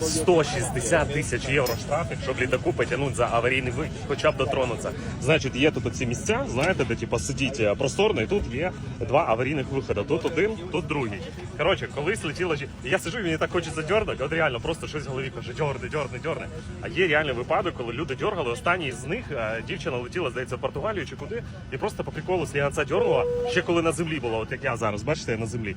160 тисяч євро штрафів, щоб літаку потягнути за аварійний вихід, хоча б дотронутися. Значить, є тут оці місця, знаєте, де типу, сидіть е, просторно, і тут є два аварійних виходи. Тут один, тут другий. Коротше, колись летіла жі- Я сиджу, і мені так хочеться дьорнути, от реально просто щось в голові каже, дьорни, дьорни, дьорни. А є реальний випадок, коли люди дьоргали. Останній з них е, дівчина летіла, здається, в Португалію чи куди, і просто по приколу слігаця дьорнула, ще коли на землі було, от як я зараз, бачите, я на землі.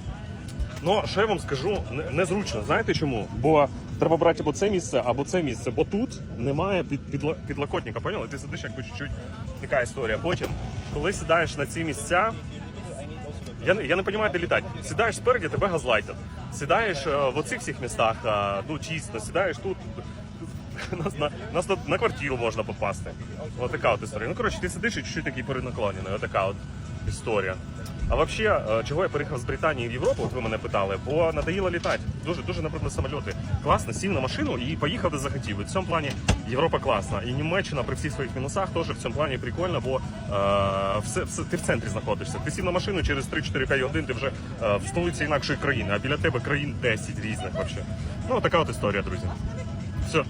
Ну, що я вам скажу, незручно. Знаєте чому? Бо треба брати або це місце, або це місце, бо тут немає під, підла- підлокотника, поняли? Ти сидиш якби чуть-чуть така історія. Потім, коли сідаєш на ці місця, я, не- я не розумію, де літати. Сідаєш спереді, тебе газлайтять. Сідаєш е, в оцих всіх містах, е, ну чисто, сідаєш тут. Нас на, нас на, на квартиру можна попасти. Ось така от історія. Ну, коротше, ти сидиш і чуть-чуть такий перенаклонений. Ось така от історія. А взагалі, е, чого я переїхав з Британії в Європу, от ви мене питали, бо надоїло літати. Дуже, дуже, наприклад, самольоти. Класно, сів на машину і поїхав де захотів. І в цьому плані Європа класна. І Німеччина при всіх своїх мінусах теж в цьому плані прикольно, бо е, все, все, ти в центрі знаходишся. Ти сів на машину через 3-4 годин, ти вже е, в столиці інакшої країни, а біля тебе країн 10 різних. Вообще. Ну, така от історія, друзі. Все.